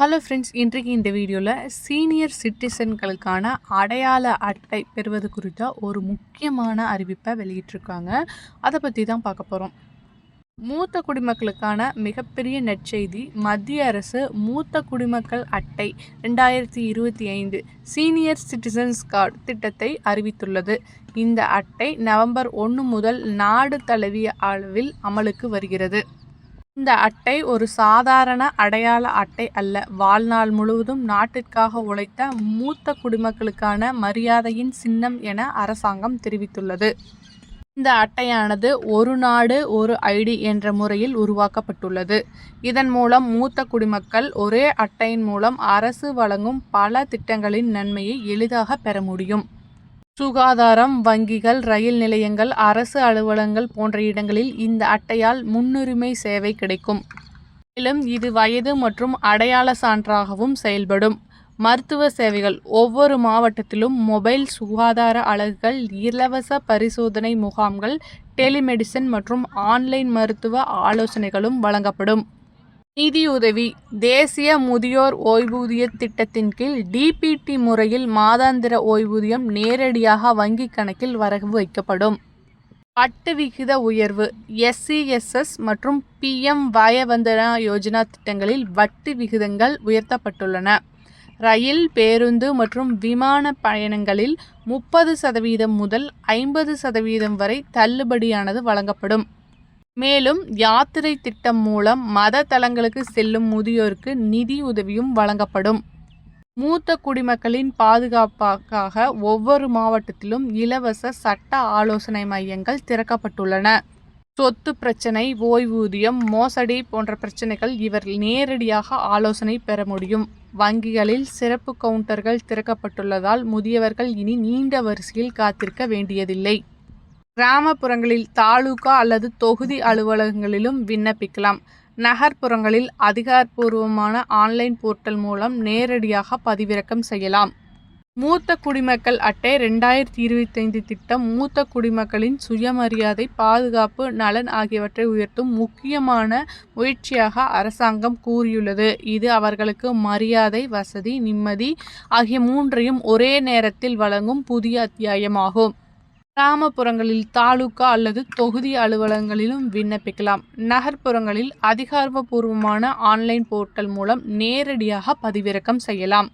Hello friends இன்றைக்கு இந்த வீடியோவில் சீனியர் சிட்டிசன்களுக்கான அடையாள அட்டை பெறுவது குறித்த ஒரு முக்கியமான அறிவிப்பை வெளியிட்டிருக்காங்க. அதை பற்றி தான் பார்க்க போகிறோம் மூத்த குடிமக்களுக்கான மிகப்பெரிய நற்செய்தி மத்திய அரசு மூத்த குடிமக்கள் அட்டை ரெண்டாயிரத்தி இருபத்தி ஐந்து சீனியர் சிட்டிசன்ஸ் கார்டு திட்டத்தை அறிவித்துள்ளது. இந்த அட்டை நவம்பர் ஒன்று முதல் நாடு தழுவிய அளவில் அமலுக்கு வருகிறது. இந்த அட்டை ஒரு சாதாரண அடையாள அட்டை அல்ல. வாழ்நாள் முழுவதும் நாட்டிற்காக உழைத்த மூத்த குடிமக்களுக்கான மரியாதையின் சின்னம் என அரசாங்கம் தெரிவித்துள்ளது. இந்த அட்டையானது ஒரு நாடு ஒரு ஐடி என்ற முறையில் உருவாக்கப்பட்டுள்ளது. இதன் மூலம் மூத்த குடிமக்கள் ஒரே அட்டையின் மூலம் அரசு வழங்கும் பல திட்டங்களின் நன்மையை எளிதாக பெற முடியும். சுகாதாரம் வங்கிகள் ரயில் நிலையங்கள் அரசு அலுவலகங்கள் போன்ற இடங்களில் இந்த அட்டையால் முன்னுரிமை சேவை கிடைக்கும். மேலும் இது வயது மற்றும் அடையாள சான்றாகவும் செயல்படும். மருத்துவ சேவைகள் ஒவ்வொரு மாவட்டத்திலும் மொபைல் சுகாதார அலகுகள் இலவச பரிசோதனை முகாம்கள் டெலிமெடிசன் மற்றும் ஆன்லைன் மருத்துவ ஆலோசனைகளும் வழங்கப்படும். நிதியுதவி தேசிய முதியோர் ஓய்வூதிய திட்டத்தின் கீழ் டிபிடி முறையில் மாதாந்திர ஓய்வூதியம் நேரடியாக வங்கிக் கணக்கில் வரவு வைக்கப்படும். பட்டு விகித உயர்வு எஸ்சிஎஸ்எஸ் மற்றும் பிஎம் வயவந்தனா யோஜனா திட்டங்களில் வட்டி விகிதங்கள் உயர்த்தப்பட்டுள்ளன. ரயில் பேருந்து மற்றும் விமான பயணங்களில் முப்பது சதவீதம் முதல் ஐம்பது சதவீதம் வரை தள்ளுபடியானது வழங்கப்படும். மேலும் யாத்திரை திட்டம் மூலம் மத தலங்களுக்கு செல்லும் முதியோருக்கு நிதி உதவியும் வழங்கப்படும். மூத்த குடிமக்களின் பாதுகாப்பாக ஒவ்வொரு மாவட்டத்திலும் இலவச சட்ட ஆலோசனை மையங்கள் திறக்கப்பட்டுள்ளன. சொத்து பிரச்சனை ஓய்வூதியம் மோசடி போன்ற பிரச்சனைகள் இவர் நேரடியாக ஆலோசனை பெற முடியும். வங்கிகளில் சிறப்பு கவுண்டர்கள் திறக்கப்பட்டுள்ளதால் முதியவர்கள் இனி நீண்ட வரிசையில் காத்திருக்க வேண்டியதில்லை. கிராமப்புறங்களில் தாலுகா அல்லது தொகுதி அலுவலகங்களிலும் விண்ணப்பிக்கலாம். நகர்ப்புறங்களில் அதிகாரப்பூர்வமான ஆன்லைன் போர்ட்டல் மூலம் நேரடியாக பதிவிறக்கம் செய்யலாம். மூத்த குடிமக்கள் அட்டை ரெண்டாயிரத்தி இருபத்தைந்து திட்டம் மூத்த குடிமக்களின் சுயமரியாதை பாதுகாப்பு நலன் ஆகியவற்றை உயர்த்தும் முக்கியமான முயற்சியாக அரசாங்கம் கூறியுள்ளது. இது அவர்களுக்கு மரியாதை வசதி நிம்மதி ஆகிய மூன்றையும் ஒரே நேரத்தில் வழங்கும் புதிய அத்தியாயமாகும். கிராமப்புறங்களில் தாலுகா அல்லது தொகுதி அலுவலகங்களிலும் விண்ணப்பிக்கலாம். நகர்ப்புறங்களில் அதிகாரப்பூர்வமான ஆன்லைன் போர்ட்டல் மூலம் நேரடியாக பதிவிறக்கம் செய்யலாம்.